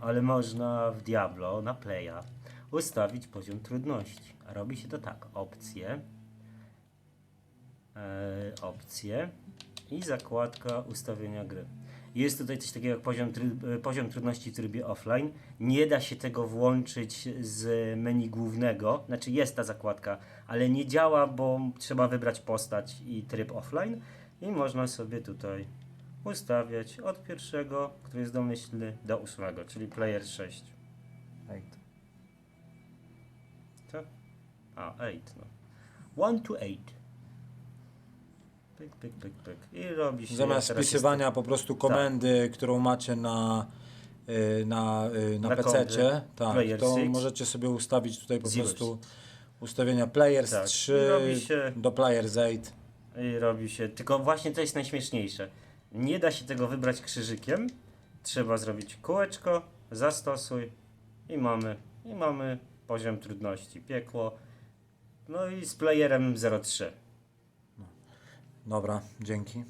ale można w Diablo na Playa ustawić poziom trudności. Robi się to tak, opcje, e, opcje i zakładka ustawienia gry. Jest tutaj coś takiego jak poziom, tryb, e, poziom trudności w trybie offline. Nie da się tego włączyć z menu głównego, znaczy jest ta zakładka, ale nie działa, bo trzeba wybrać postać i tryb offline i można sobie tutaj ustawiać od pierwszego, który jest domyślny, do ósmego, czyli player 6. Eight. Co? A, 8, no. 1 to 8. Pyk, pyk, pyk, pyk. I robi się... Zamiast teraz jest- wpisywania po prostu komendy, którą macie na, y, na, y, na Na PC, komdzie. tak, Player to six. możecie sobie ustawić tutaj po Zeros. prostu ustawienia Players Tak. 3 I robi się- do Players 8. I robi się. Tylko właśnie to jest najśmieszniejsze. Nie da się tego wybrać krzyżykiem. Trzeba zrobić kółeczko, zastosuj i mamy. I mamy poziom trudności. Piekło. No i z playerem 03. Dobra, dzięki.